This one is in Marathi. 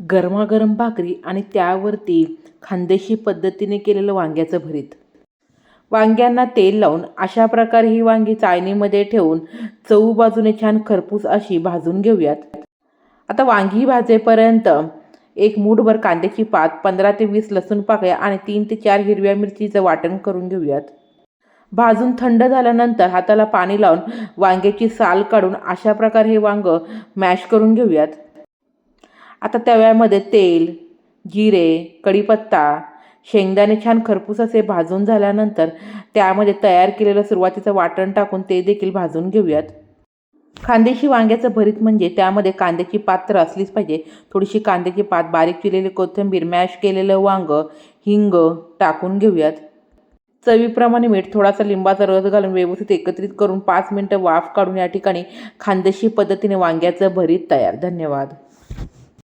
गरमागरम भाकरी आणि त्यावरती खानदेशी पद्धतीने केलेलं वांग्याचं भरीत. वांग्यांना तेल लावून अशा प्रकारे ही वांगी चाळणीमध्ये ठेवून चऊ बाजूने छान खरपूस अशी भाजून घेऊयात. आता वांगी भाजेपर्यंत एक मूठभर कांद्याची पात पंधरा ते वीस लसूण पाकळ्या आणि तीन ते चार हिरव्या मिरचीचं वाटण करून घेऊयात. भाजून थंड झाल्यानंतर हाताला पाणी लावून वांग्याची साल काढून अशा प्रकारे हे वांग मॅश करून घेऊयात. आता तव्यामध्ये तेल जिरे कढीपत्ता शेंगदाणे छान खरपूस असे भाजून झाल्यानंतर त्यामध्ये तयार केलेलं सुरुवातीचं वाटण टाकून ते देखील भाजून घेऊयात. खांदेशी वांग्याचं भरीत म्हणजे त्यामध्ये कांद्याची पात तर असलीच पाहिजे. थोडीशी कांद्याची पात बारीक चिरलेली कोथिंबीर मॅश केलेलं वांग हिंग टाकून घेऊयात. चवीप्रमाणे मीठ थोडासा लिंबाचा रस घालून व्यवस्थित एकत्रित करून पाच मिनटं वाफ काढून या ठिकाणी खांदेशी पद्धतीने वांग्याचं भरीत तयार. धन्यवाद.